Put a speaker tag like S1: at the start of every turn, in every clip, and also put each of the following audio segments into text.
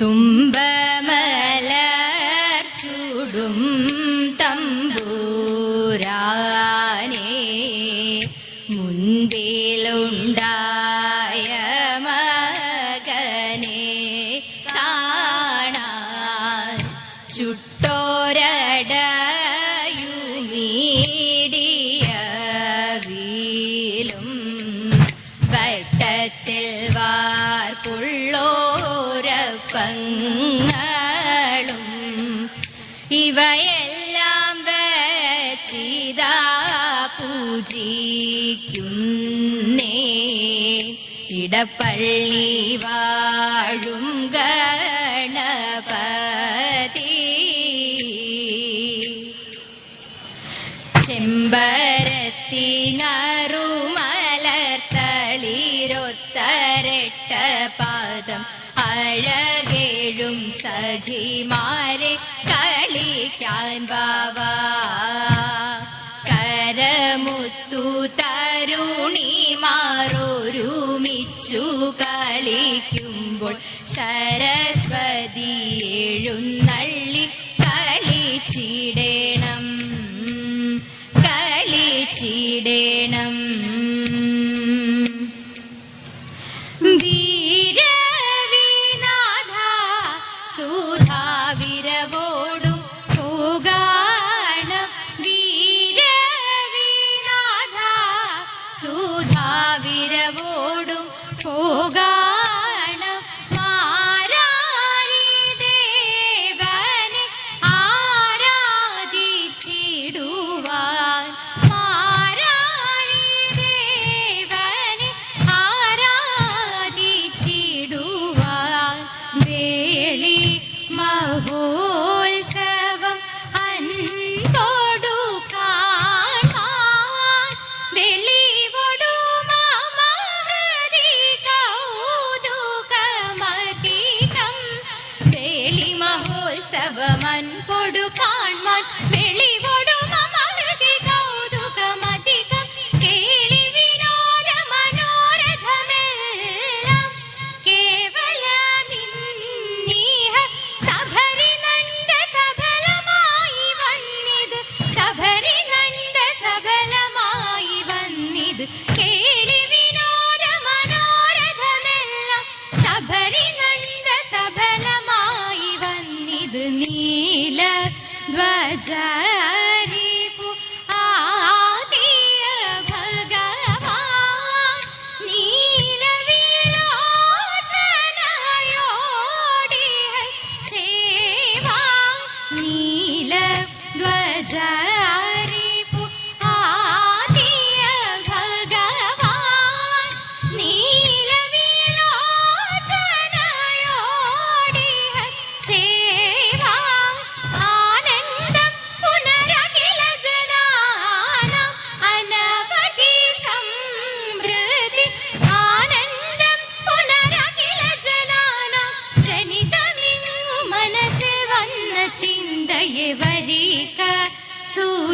S1: തുമ്പ പൂജിക്കുന്നേ ഇടപ്പള്ളി വാഴും ഗണപതി. ചെമ്പരത്തിനറുമലർത്തളിരൊത്തരട്ട പാദം അഴകേഴും സഖിമാരെ കളിക്കാൻ ബാബ കളിക്കുമ്പോൾ സരസ്വതി എഴുന്ന. time.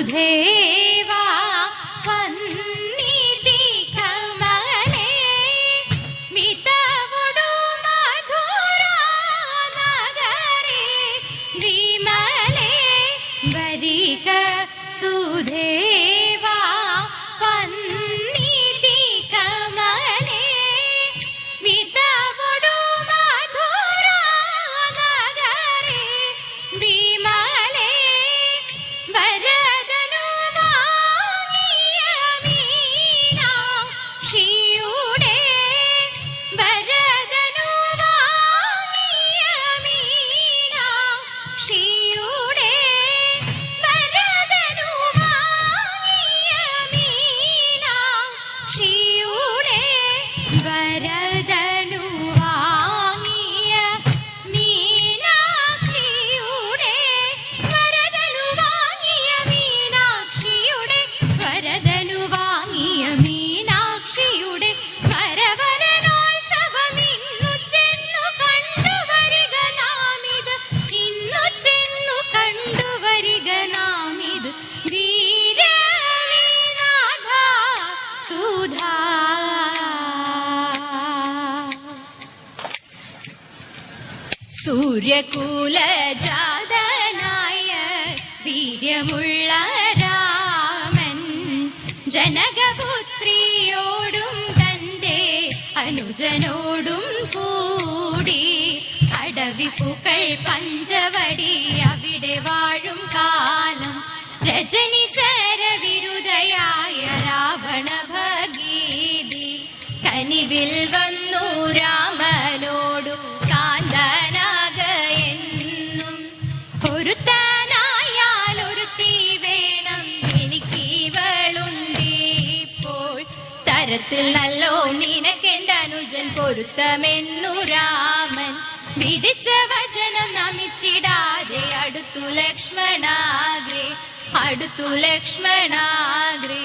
S1: बुधे സൂര്യകൂല ജാതനായ വീര്യമുള്ള രാമൻ ജനകപുത്രിയോടും തന്റെ അനുജനോടും കൂടി അടവി പുകൾ പഞ്ചവ കനിവിൽ വന്നു നല്ലോ നിനക്കെന്റെ അനുജൻ പൊരുത്തമെന്നു രാമൻ. വിധിച്ച വചനം നമിച്ചിടാതെ അടുത്തു ലക്ഷ്മണാഗ്രേ അടുത്തു ലക്ഷ്മണാഗ്രേ.